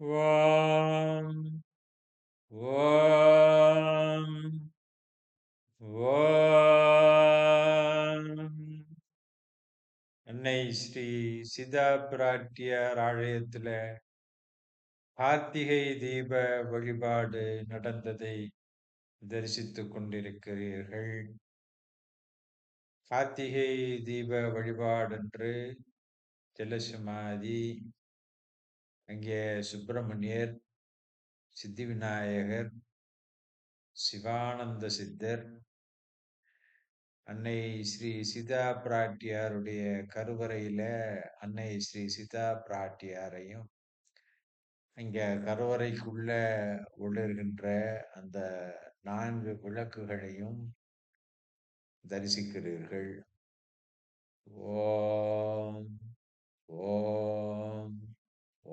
ஓம் ஓம் ஓம் அன்னை ஸ்ரீ சிதா பிராட்டியார் ஆலயத்துல கார்த்திகை தீப வழிபாடு நடந்ததை தரிசித்துக் கொண்டிருக்கிறீர்கள். கார்த்திகை தீப வழிபாடன்று ஜலசமாதி அங்கே சுப்பிரமணியர் சித்தி விநாயகர் சிவானந்த சித்தர் அன்னை ஸ்ரீ சீதா பிராட்டியாருடைய கருவறையில அன்னை ஸ்ரீ சீதா பிராட்டியாரையும் இங்க கருவறைக்குள்ள ஒளிர்கின்ற அந்த நான்கு விளக்குகளையும் தரிசிக்கிறீர்கள். ஓ